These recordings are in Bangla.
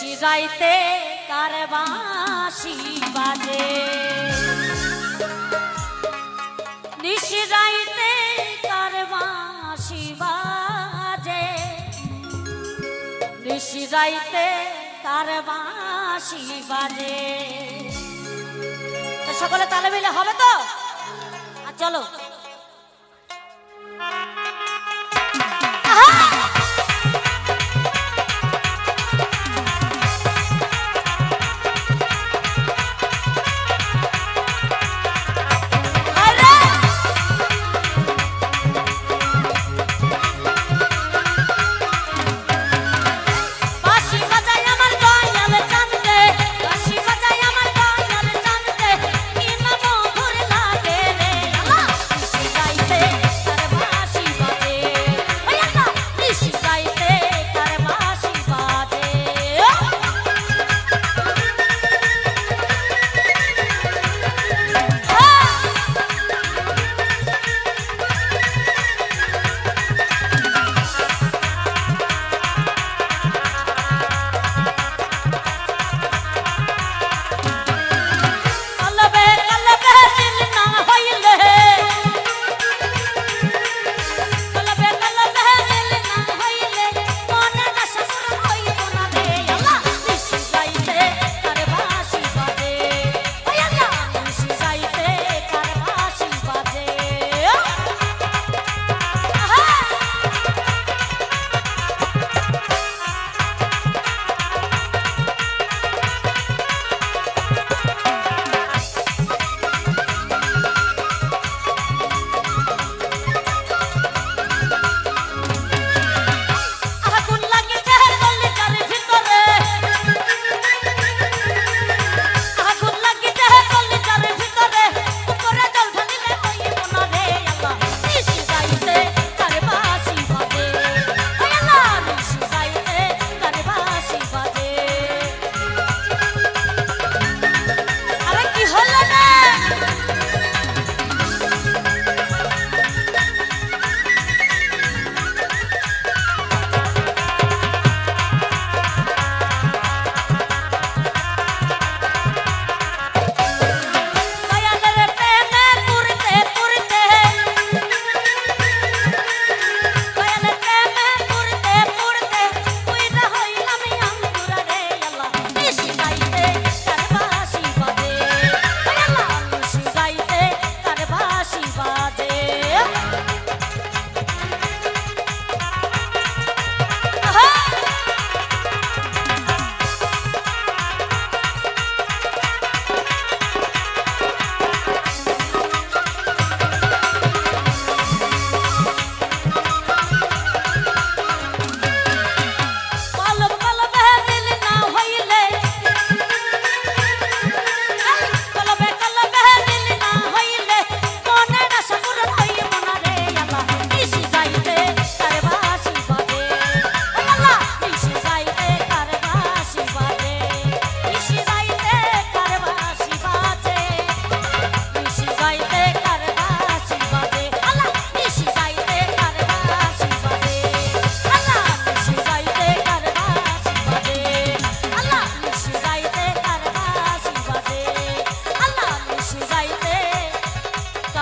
শিরাইতে কার বাঁশি বাজে। নিশি নিশিরাইতে কার বাঁশি বাজে। নিশি নিশিরাইতে কার বাঁশি বাজে। সকলে তালে মিলে হবে তো? আর চলো।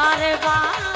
बार बार